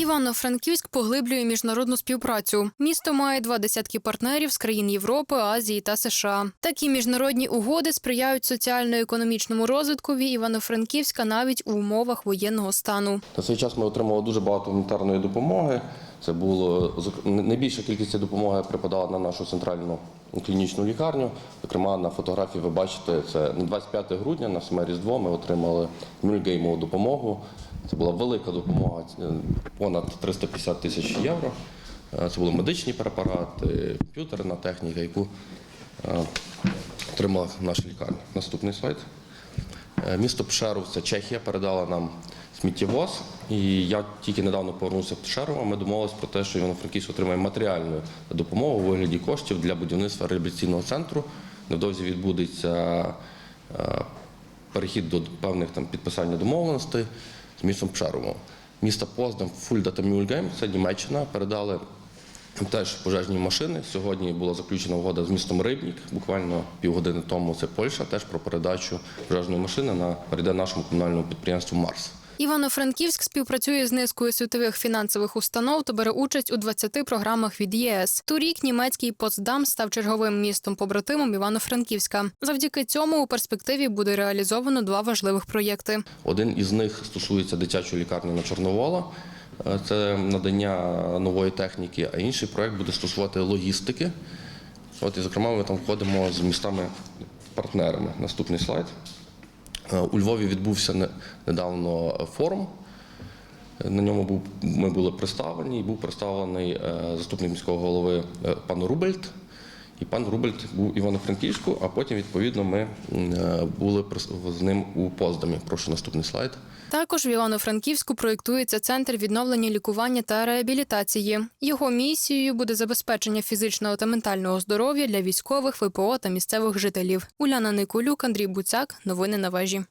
Івано-Франківськ поглиблює міжнародну співпрацю. Місто має два десятки партнерів з країн Європи, Азії та США. Такі міжнародні угоди сприяють соціально-економічному розвиткові Івано-Франківська навіть у умовах воєнного стану. На цей час ми отримали дуже багато гуманітарної допомоги. Це було найбільша кількість допомоги припадала на нашу центральну клінічну лікарню. Зокрема, на фотографії ви бачите, це на 25 грудня, на саме Різдво, ми отримали мюльгеймову допомогу. Це була велика допомога, понад 350 тисяч євро. Е, Це були медичні препарати, комп'ютерна техніка, яку е, отримала наша лікарня. Наступний слайд. Е, Місто Пшеров, це Чехія, передала нам сміттєвоз. І я тільки недавно повернувся в Пшерово. Ми домовилися про те, що Івано-Франківськ отримає матеріальну допомогу у вигляді коштів для будівництва реабілітаційного центру. Невдовзі відбудеться е, перехід до певних там підписання домовленостей з містом Пшерово. Місто Поздам, Фульда та Мюльгейм, це Німеччина, передали Теж пожежні машини. Сьогодні була заключена угода з містом Рибнік. Буквально півгодини тому це Польща, теж про передачу пожежної машини на перейде нашому комунальному підприємству Марс. Івано-Франківськ співпрацює з низкою світових фінансових установ та бере участь у 20 програмах від ЄС. Торік німецький Потсдам став черговим містом побратимом Івано-Франківська. Завдяки цьому у перспективі буде реалізовано два важливих проєкти. Один із них стосується дитячої лікарні на Чорновола. Е, Це надання нової техніки, а інший проект буде стосувати логістики. От і зокрема, ми там входимо з містами-партнерами. Наступний слайд. Е, У Львові відбувся недавно форум. На ньому ми були представлені, і був представлений е, заступник міського голови е, пан Рубельт. І пан Рубельт був Івано-Франківську, а потім, відповідно, ми е, були з ним у Поздамі. Прошу наступний слайд. Також в Івано-Франківську проєктується центр відновлення лікування та реабілітації. Його місією буде забезпечення фізичного та ментального здоров'я для військових, ВПО та місцевих жителів. Уляна Николюк, Андрій Буцяк. Новини на вежі.